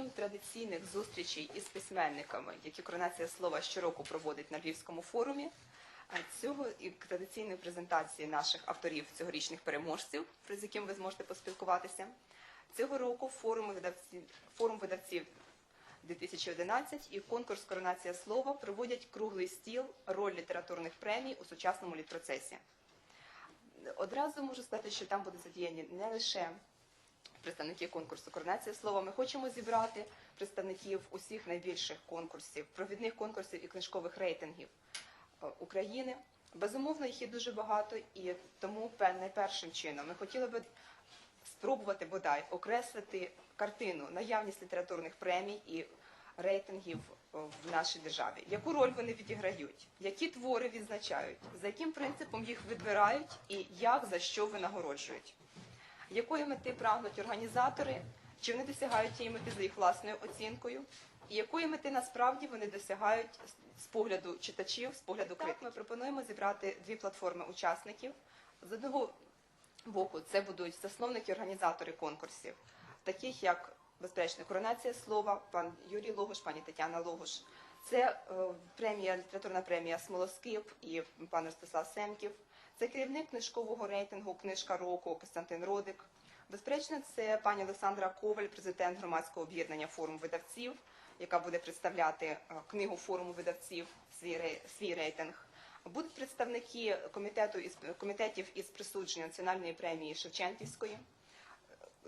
окрім традиційних зустрічей із письменниками, які коронація слова щороку проводить на Львівському форумі, а цього і традиційної презентації наших авторів цьогорічних переможців, з яким ви зможете поспілкуватися. Цього року форум видавців, форум видавців 2011 і конкурс Коронація слова проводять круглий стіл роль літературних премій у сучасному літпроцесі. Одразу можу сказати, що там будуть задіяні не лише представники конкурсу Коронація слова. Ми хочемо зібрати представників усіх найбільших конкурсів, провідних конкурсів і книжкових рейтингів е, України. Безумовно, їх є дуже багато, і тому пе- найпершим чином ми хотіли би спробувати бодай окреслити картину, наявність літературних премій і рейтингів е, в нашій державі. Яку роль вони відіграють, які твори відзначають, за яким принципом їх відбирають і як за що винагороджують. Якої мети прагнуть організатори, чи вони досягають цієї мети за їх власною оцінкою, і якої мети насправді вони досягають з- погляду читачів, з погляду критиків. Ми пропонуємо зібрати дві платформи учасників. З одного боку, це будуть засновники організатори конкурсів, таких як безперечно коронація слова, пан Юрій Логуш, пані Тетяна Логуш. Це е, премія, літературна премія Смолоскип і пан Ростислав Семків. Це керівник книжкового рейтингу Книжка року Костянтин Родик. Безперечно, це пані Олександра Коваль, президент громадського об'єднання форум видавців, яка буде представляти е, книгу форуму видавців, свій, рейтинг. Будуть представники комітету із комітетів із присудження національної премії Шевченківської,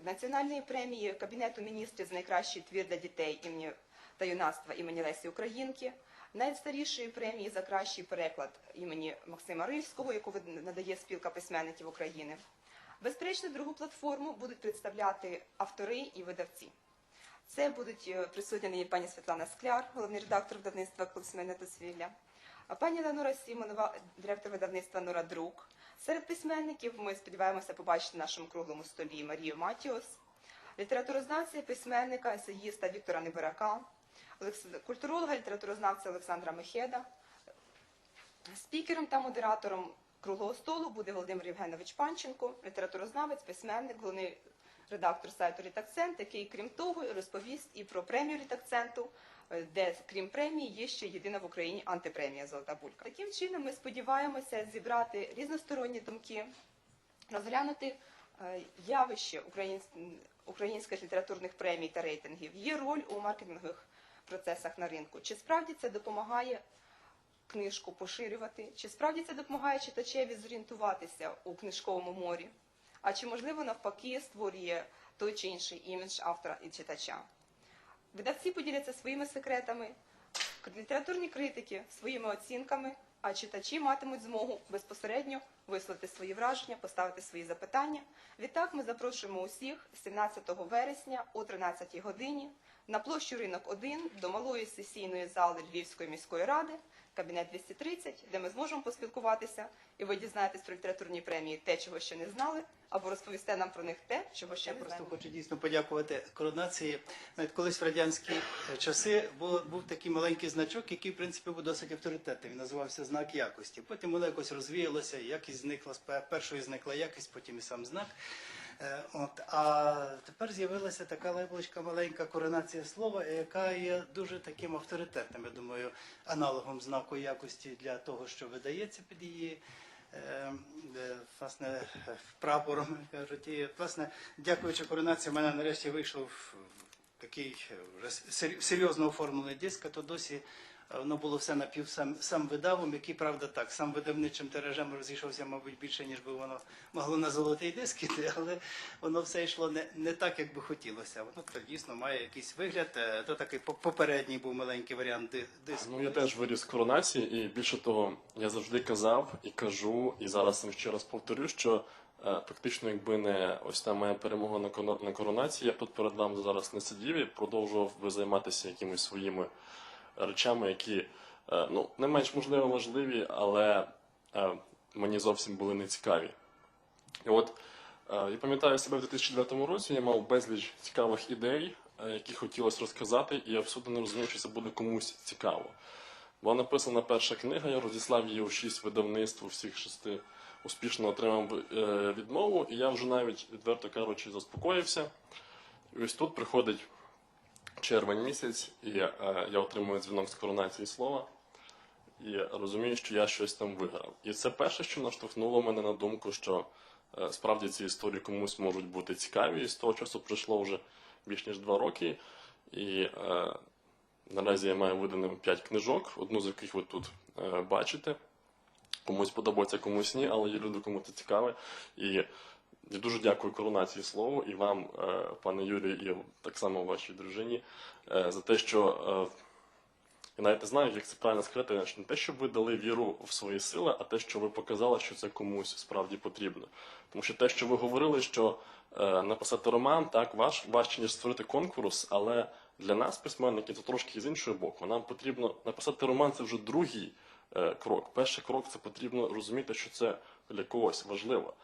національної премії Кабінету міністрів за найкращий твір для дітей імені та юнацтва імені Лесі Українки, найстарішої премії за кращий переклад імені Максима Рильського, яку надає спілка письменників України. Безперечно, другу платформу будуть представляти автори і видавці. Це будуть е, присутні пані Світлана Скляр, головний редактор видавництва «Клуб сімейне дозвілля», пані Леонора Сімонова, директор видавництва Нора Друк. Серед письменників ми сподіваємося побачити на нашому круглому столі Марію Матіос, літературознавця, письменника, есеїста Віктора Небирака, культуролога, літературознавця Олександра Мехеда. Спікером та модератором круглого столу буде Володимир Євгенович Панченко, літературознавець, письменник, головний редактор сайту Літакцент, який, крім того, розповість і про премію Літакценту, е, де, крім премії, є ще єдина в Україні антипремія Золота Булька. Таким чином, ми сподіваємося зібрати різносторонні думки, розглянути е, явище українських літературних премій та рейтингів, її роль у маркетингових процесах на ринку. Чи справді це допомагає книжку поширювати, чи справді це допомагає читачеві зорієнтуватися у книжковому морі, а чи можливо навпаки створює той чи інший імідж автора і читача. Видавці поділяться своїми секретами, літературні критики своїми оцінками, а читачі матимуть змогу безпосередньо висловити свої враження, поставити свої запитання. Відтак ми запрошуємо усіх 17 вересня о 13 годині на площу Ринок 1 до малої сесійної зали Львівської міської ради, кабінет 230, де ми зможемо поспілкуватися, і ви дізнаєтесь про літературні премії те, чого ще не знали, або розповісте нам про них те, чого ще Я не просто знаємо. хочу дійсно подякувати коронації. Навіть колись в радянські часи був, був такий маленький значок, який в принципі був досить авторитетний. Він називався знак якості. Потім воно якось розвіялося, якість зникла першою зникла якість, потім і сам знак. Е, От а тепер з'явилася така лейблочка маленька коронація слова, яка є дуже таким авторитетним. Я думаю, аналогом знаку якості для того, що видається під її е, е, власне прапором кажуть. І власне, дякуючи коронації, в мене нарешті вийшов такий вже сер- серйозно оформлений диск, а то досі. Воно було все напів сам, сам видавом, який, правда, так, сам видавничим тиражем розійшовся, мабуть, більше, ніж би воно могло на золотий диск іти, але воно все йшло не, не так, як би хотілося. Воно так дійсно має якийсь вигляд. Е, То такий по- попередній був маленький варіант ди- диску. Ну, я теж виріс коронації, і більше того, я завжди казав і кажу, і зараз ще раз повторю, що е, практично, якби не ось та моя перемога на коронації, я б тут перед вами зараз не сидів і продовжував би займатися якимись своїми речами, які е, ну, не менш можливо важливі, але е, мені зовсім були не цікаві. І от е, я пам'ятаю себе в 2009 році, я мав безліч цікавих ідей, які хотілося розказати, і я абсолютно не розумів, що це буде комусь цікаво. Була написана перша книга, я розіслав її у шість видавництв, у всіх шести успішно отримав відмову, і я вже навіть, відверто кажучи, заспокоївся. І ось тут приходить червень місяць, і е, я отримую дзвінок з коронації слова. І розумію, що я щось там виграв. І це перше, що наштовхнуло мене на думку, що е, справді ці історії комусь можуть бути цікаві. І з того часу пройшло вже більш ніж два роки. І е, наразі я маю виданим п'ять книжок, одну з яких ви тут е, бачите. Комусь подобається, комусь ні, але є люди, кому це цікаве. І я дуже дякую коронації слову і вам, е, пане Юрію, і так само вашій дружині, е, за те, що е, я навіть не знаю, як це правильно сказати, не те, що ви дали віру в свої сили, а те, що ви показали, що це комусь справді потрібно. Тому що те, що ви говорили, що написати роман, так, важ, важче, ніж створити конкурс, але для нас, письменників, це трошки з іншого боку. Нам потрібно написати роман це вже другий крок. Перший крок це потрібно розуміти, що це для когось важливо.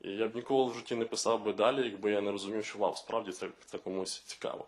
І я б ніколи в житті не писав би далі, якби я не розумів, що вау, справді це, це комусь цікаво.